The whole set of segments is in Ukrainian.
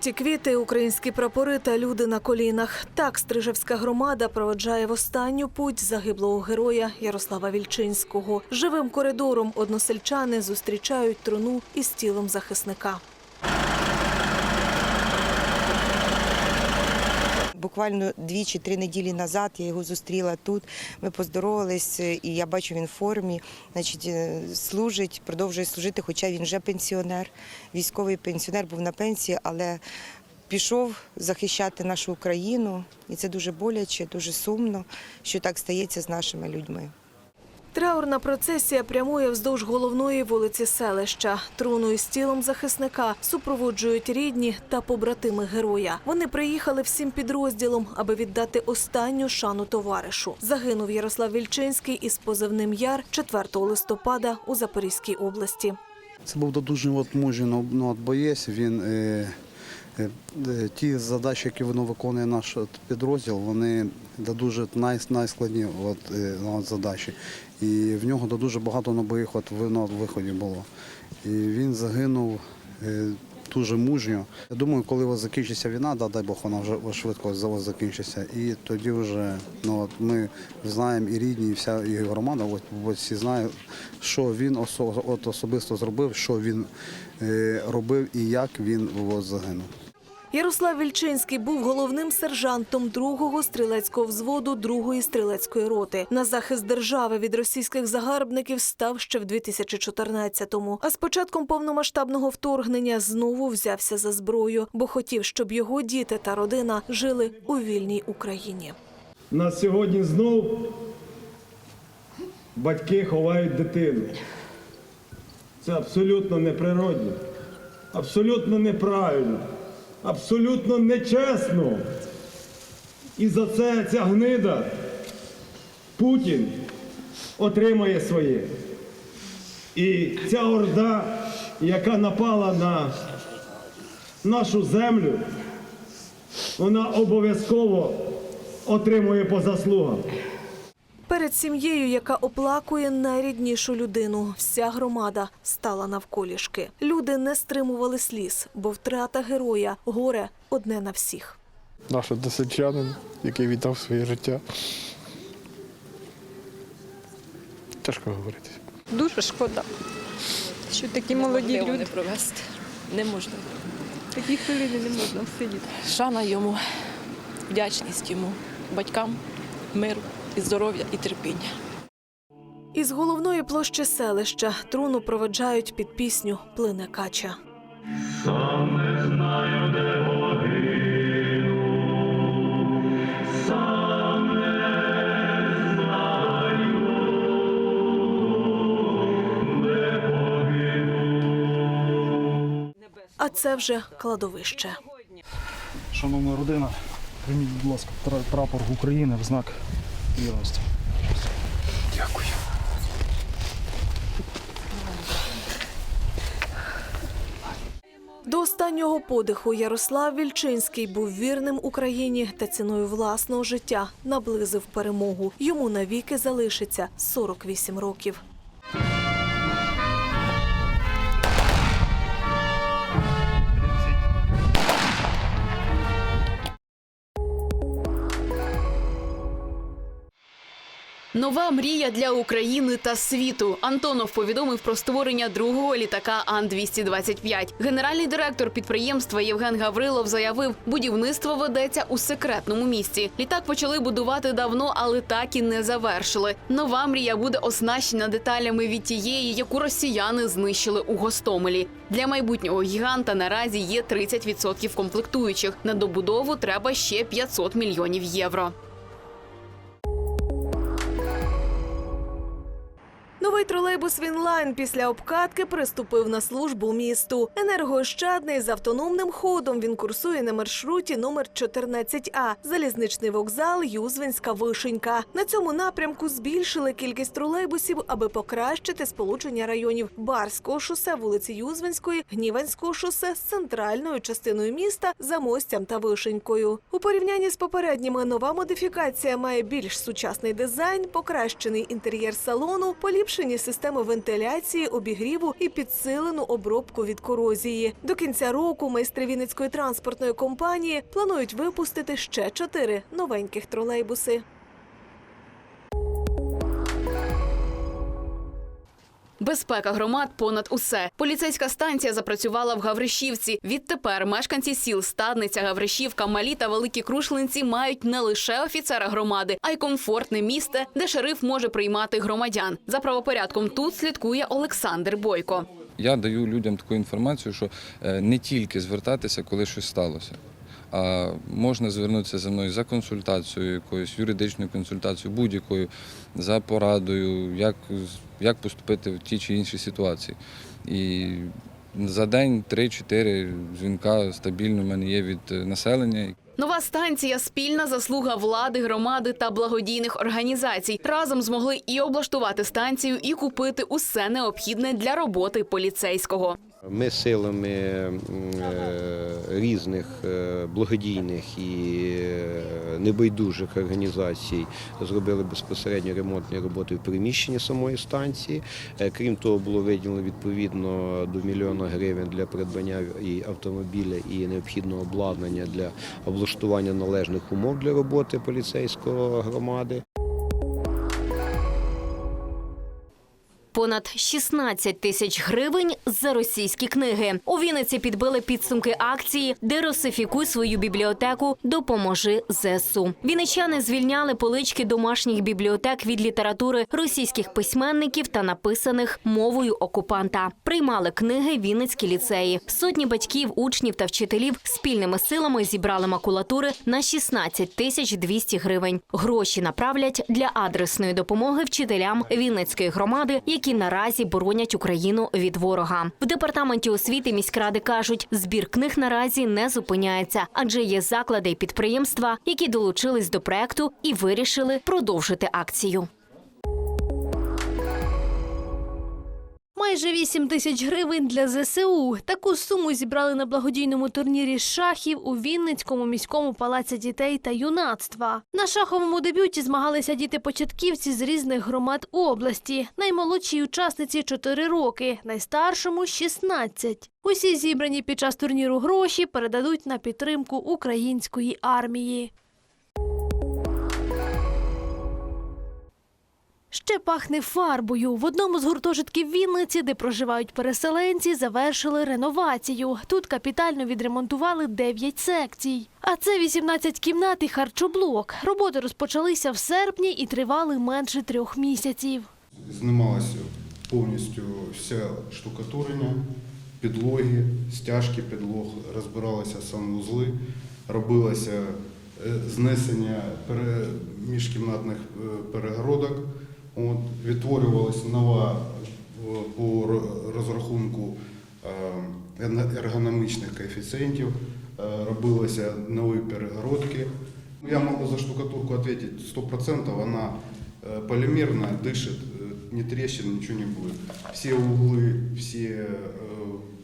Жовті квіти, українські прапори та люди на колінах. Так Стрижевська громада проведжає в останню путь загиблого героя Ярослава Вільчинського. Живим коридором односельчани зустрічають труну із тілом захисника. Буквально дві чи три неділі назад я його зустріла тут. Ми поздоровались, і я бачу, він в формі. Значить, е, служить, продовжує служити, хоча він вже пенсіонер. Військовий пенсіонер був на пенсії, але пішов захищати нашу Україну. І це дуже боляче, дуже сумно, що так стається з нашими людьми. Траурна процесія прямує вздовж головної вулиці селища. Труну із тілом захисника супроводжують рідні та побратими героя. Вони приїхали всім підрозділом, аби віддати останню шану товаришу. Загинув Ярослав Вільчинський із позивним Яр 4 листопада у Запорізькій області. Це був мужній ну, от боєць. Він е, е, е, ті задачі, які воно виконує наш підрозділ, вони да дуже най, найскладні от, е, задачі. І в нього дуже багато на бойових от, ви- от виходів було. І він загинув. е, Дуже мужньо. Я думаю, коли от закінчиться війна, да, дай Бог, вона вже швидко за- от закінчиться. І тоді вже ну, от ми знаємо і рідні, і вся і громада, от, от всі знають, що він осо, от особисто зробив, що він е, робив і як він от, загинув. Ярослав Вільчинський був головним сержантом другого стрілецького взводу другої стрілецької роти. На захист держави від російських загарбників став ще в 2014-му. А з початком повномасштабного вторгнення знову взявся за зброю, бо хотів, щоб його діти та родина жили у вільній Україні. На сьогодні знов батьки ховають дитину. Це абсолютно неприродно, абсолютно неправильно, абсолютно нечесно. І за це ця гнида Путін отримає своє. І ця орда, яка напала на нашу землю, вона обов'язково отримує по заслугам. Перед сім'єю, яка оплакує найріднішу людину, вся громада стала навколішки. Люди не стримували сліз, бо втрата героя горе одне на всіх. наш односельчанин, який віддав своє життя. Тяжко говорити. Дуже шкода, що такі молоді Неможливо люди. не провести. Неможливо. Такі хвилини не можна сидіти. Шана йому, вдячність йому, батькам, миру і здоров'я і терпіння. Із головної площі селища труну проведжають під пісню Плине кача. А це вже кладовище. Шановна родина, прийміть, будь ласка, прапор України в знак вірності. Дякую. До останнього подиху Ярослав Вільчинський був вірним Україні та ціною власного життя наблизив перемогу. Йому навіки залишиться 48 років. Нова мрія для України та світу. Антонов повідомив про створення другого літака Ан-225. Генеральний директор підприємства Євген Гаврилов заявив, будівництво ведеться у секретному місці. Літак почали будувати давно, але так і не завершили. Нова мрія буде оснащена деталями від тієї, яку росіяни знищили у Гостомелі. Для майбутнього гіганта наразі є 30% комплектуючих. На добудову треба ще 500 мільйонів євро. Тролейбус Вінлайн після обкатки приступив на службу місту. Енергоощадний з автономним ходом він курсує на маршруті номер 14А залізничний вокзал Юзвинська Вишенька. На цьому напрямку збільшили кількість тролейбусів, аби покращити сполучення районів Барського шосе, вулиці Юзвинської, Гніванського шосе з центральною частиною міста, Замостям та Вишенькою. У порівнянні з попередніми нова модифікація має більш сучасний дизайн, покращений інтер'єр салону, поліпшені системи вентиляції, обігріву і підсилену обробку від корозії. До кінця року майстри Вінницької транспортної компанії планують випустити ще чотири новеньких тролейбуси. Безпека громад понад усе. Поліцейська станція запрацювала в Гавришівці. Відтепер мешканці сіл Стадниця, Гавришівка, Малі та Великі Крушлинці мають не лише офіцера громади, а й комфортне місце, де шериф може приймати громадян. За правопорядком тут слідкує Олександр Бойко. Я даю людям таку інформацію, що е, не тільки звертатися, коли щось сталося. А можна звернутися за мною за консультацією, якоюсь юридичною консультацією, будь-якою, за порадою, як, як поступити в тій чи іншій ситуації. І за день 3-4 дзвінка стабільно в мене є від е, населення. Нова станція спільна заслуга влади, громади та благодійних організацій. Разом змогли і облаштувати станцію, і купити усе необхідне для роботи поліцейського. Ми силами е, різних е, благодійних і е, небайдужих організацій зробили безпосередньо ремонтні роботи в приміщенні самої станції. Крім того, було виділено відповідно до мільйона гривень для придбання і автомобіля, і необхідного обладнання для облаштування належних умов для роботи поліцейської громади. Понад 16 тисяч гривень за російські книги. У Вінниці підбили підсумки акції «Дерусифікуй свою бібліотеку, допоможи ЗСУ». Вінничани звільняли полички домашніх бібліотек від літератури російських письменників та написаних мовою окупанта. Приймали книги Вінницькі ліцеї. Сотні батьків, учнів та вчителів спільними силами зібрали макулатури на 16 тисяч 200 гривень. Гроші направлять для адресної допомоги вчителям Вінницької громади, які наразі боронять Україну від ворога. В департаменті освіти міськради кажуть, збір книг наразі не зупиняється, адже є заклади і підприємства, які долучились до проекту і вирішили продовжити акцію. Майже 8 тисяч гривень для ЗСУ. Таку суму зібрали на благодійному турнірі шахів у Вінницькому міському палаці дітей та юнацтва. На шаховому дебюті змагалися діти-початківці з різних громад області. Наймолодшій учасниці 4 роки, найстаршому 16. Усі зібрані під час турніру гроші передадуть на підтримку української армії. Ще пахне фарбою. В одному з гуртожитків Вінниці, де проживають переселенці, завершили реновацію. Тут капітально відремонтували 9 секцій. А це 18 кімнат і харчоблок. Роботи розпочалися в серпні і тривали менше трьох місяців. Знімалося повністю вся штукатурення, підлоги, стяжки підлог, розбиралися санвузли, робилося е, знесення міжкімнатних е, перегородок. От, відтворювалася нова е, по ро- розрахунку е, ен- ергономічних коефіцієнтів, е, робилися нові перегородки. Я можу за штукатурку ответить 100%, вона э, полимерная, дышит, э, ни трещин, ничего не будет. Все углы, все э,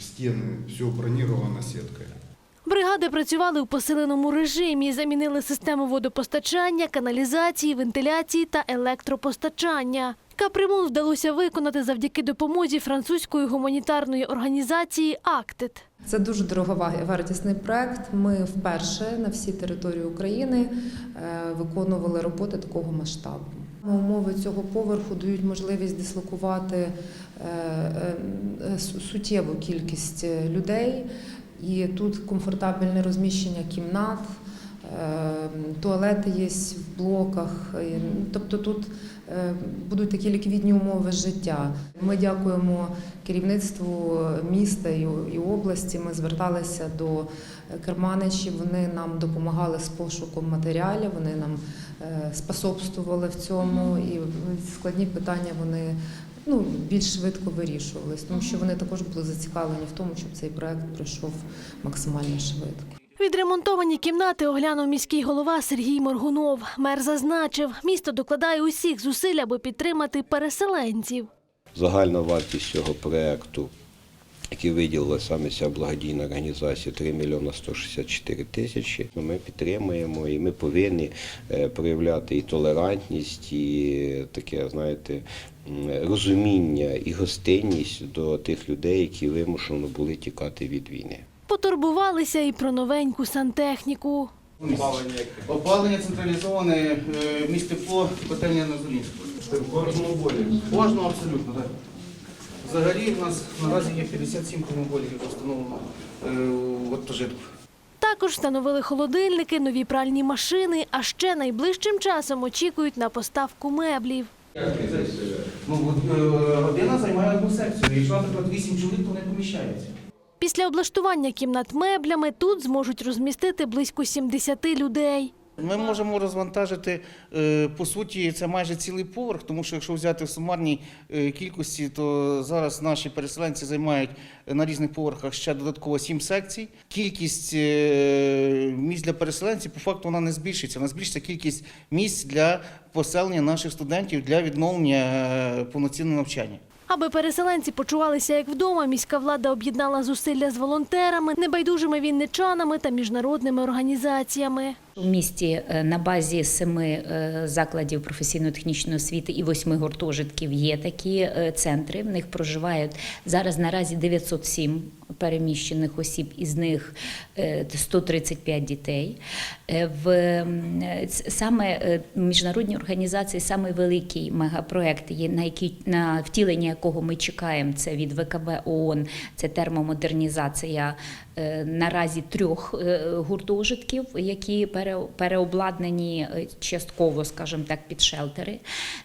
стены, все бронировано сеткой. Бригади працювали у посиленому режимі, замінили систему водопостачання, каналізації, вентиляції та електропостачання. Капремонт вдалося виконати завдяки допомозі французької гуманітарної організації «Актит». Це дуже дороговартісний проект. Ми вперше на всій території України е, виконували роботи такого масштабу. Умови цього поверху дають можливість дислокувати е, е, су- суттєву кількість людей, і тут комфортабельне розміщення кімнат. е, Туалети є в блоках, тобто тут е, будуть такі ліквідні умови життя. Ми дякуємо керівництву міста і і області. Ми зверталися до керманичів. Вони нам допомагали з пошуком матеріалів. Вони нам е, способствували в цьому, і складні питання вони ну більш швидко вирішувались, тому що вони також були зацікавлені в тому, щоб цей проект пройшов максимально швидко. Відремонтовані кімнати оглянув міський голова Сергій Моргунов. Мер зазначив, місто докладає усіх зусиль, аби підтримати переселенців. Загальна вартість цього проекту які виділила саме ця благодійна організація 3 мільйона 164 тисячі. Ну, Ми підтримуємо і ми повинні е, проявляти і толерантність, і таке, знаєте, розуміння і гостинність до тих людей, які вимушено були тікати від війни. Потурбувалися і про новеньку сантехніку. Опалення централізоване, е, міст тепло, котельня на Золінську. В кожному болі? Кожного абсолютно, так. Взагалі в нас наразі є 57 термоболів встановлено е, в гуртожитку. Також встановили холодильники, нові пральні машини, а ще найближчим часом очікують на поставку меблів. Ну, от, е, родина займає одну секцію. Якщо, наприклад, 8 чоловік, то не поміщається. Після облаштування кімнат меблями тут зможуть розмістити близько 70 людей. Ми можемо розвантажити, е, по суті, це майже цілий поверх, тому що якщо взяти в сумарній е, кількості, то зараз наші переселенці займають на різних поверхах ще додатково сім секцій. Кількість е, місць для переселенців по факту вона не збільшиться. Вона збільшиться кількість місць для поселення наших студентів для відновлення е, повноцінного навчання. Аби переселенці почувалися як вдома, міська влада об'єднала зусилля з волонтерами, небайдужими вінничанами та міжнародними організаціями. У місті е, на базі семи е, закладів професійно-технічної освіти і восьми гуртожитків є такі е, центри. В них проживають зараз наразі 907 переміщених осіб, із них е, 135 дітей. В саме міжнародні організації, саме великий мегапроект, на який на втілення якого ми чекаємо. Це від ВКБ ООН, це термомодернізація е, наразі трьох е, гуртожитків, які пере- переобладнані е, частково, скажімо так, під шелтери.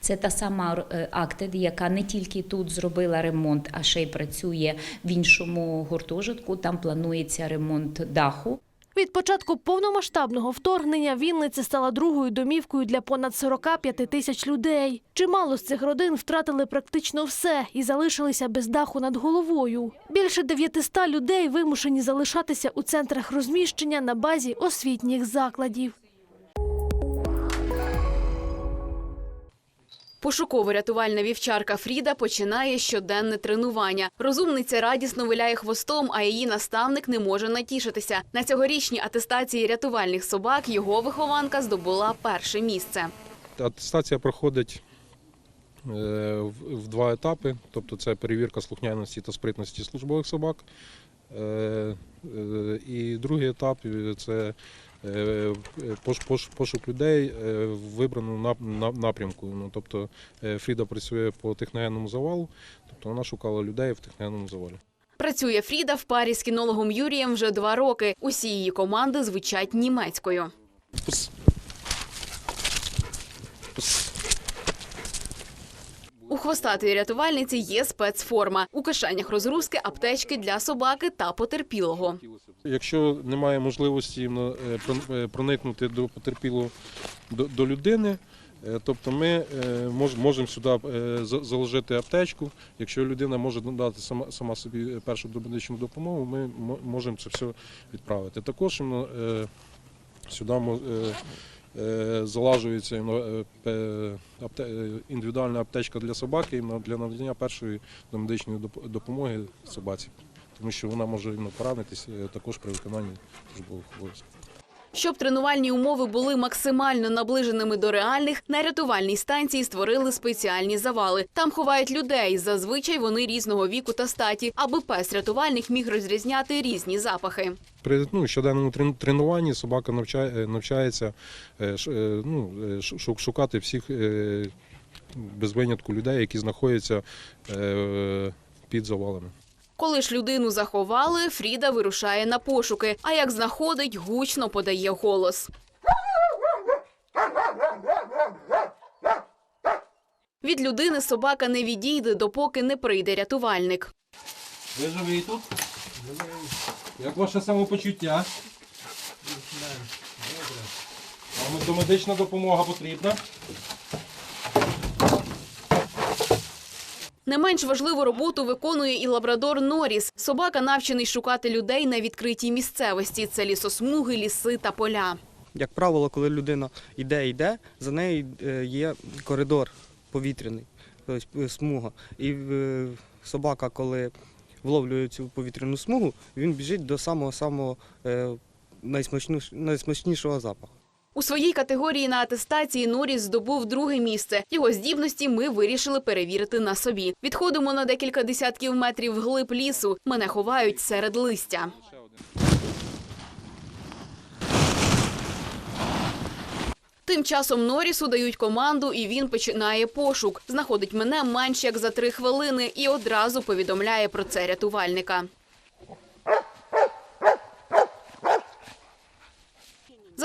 Це та сама Актед, яка не тільки тут зробила ремонт, а ще й працює в іншому гуртожитку. Там планується ремонт даху. Від початку повномасштабного вторгнення Вінниця стала другою домівкою для понад 45 тисяч людей. Чимало з цих родин втратили практично все і залишилися без даху над головою. Більше 900 людей вимушені залишатися у центрах розміщення на базі освітніх закладів. Пошуково-рятувальна вівчарка Фріда починає щоденне тренування. Розумниця радісно виляє хвостом, а її наставник не може натішитися. На цьогорічній атестації рятувальних собак його вихованка здобула перше місце. Атестація проходить е, в два етапи, тобто це перевірка слухняності та спритності службових собак. Е, е, І другий етап це пошук людей е, в вибраному нап- нап- напрямку. Ну, тобто е, Фріда працює по техногенному завалу, тобто вона шукала людей в техногенному завалі. Працює Фріда в парі з кінологом Юрієм вже два роки. Усі її команди звучать німецькою. У хвостатої рятувальниці є спецформа. У кишенях розгрузки, аптечки для собаки та потерпілого. Якщо немає можливості е, е, проникнути до потерпілого до, людини, е, тобто ми можемо сюди заложити аптечку. Якщо людина може надати сама, сама собі першу домедичну допомогу, ми можемо це все відправити. Також сюди залажується е, пе- апте- е, індивідуальна аптечка для собаки для надання першої домедичної доп- допомоги собаці тому що вона може поранитись е, також при виконанні службових обов'язків. Щоб тренувальні умови були максимально наближеними до реальних, на рятувальній станції створили спеціальні завали. Там ховають людей. Зазвичай вони різного віку та статі, аби пес рятувальник міг розрізняти різні запахи. При ну, щоденному трен- тренуванні собака навчає, е, навчається е, е, ну, шукати всіх без винятку людей, які знаходяться під завалами. Коли ж людину заховали, Фріда вирушає на пошуки. А як знаходить, гучно подає голос. Від людини собака не відійде, допоки не прийде рятувальник. Ви живий тут? Як ваше самопочуття? Вам домедична допомога потрібна? Не менш важливу роботу виконує і лабрадор Норіс. Собака навчений шукати людей на відкритій місцевості. Це лісосмуги, ліси та поля. Як правило, коли людина йде, йде, за нею е, є коридор повітряний, тобто е, смуга. І е, собака, коли вловлює цю повітряну смугу, він біжить до самого самого найсмачнішого запаху. У своїй категорії на атестації Норріс здобув друге місце. Його здібності ми вирішили перевірити на собі. Відходимо на декілька десятків метрів вглиб лісу. Мене ховають серед листя. Тим часом Норрісу дають команду, і він починає пошук. Знаходить мене менш як за три хвилини і одразу повідомляє про це рятувальника.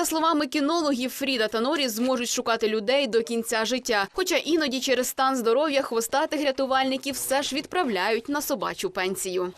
За словами кінологів, Фріда та Норіс зможуть шукати людей до кінця життя. Хоча іноді через стан здоров'я хвостатих рятувальників все ж відправляють на собачу пенсію.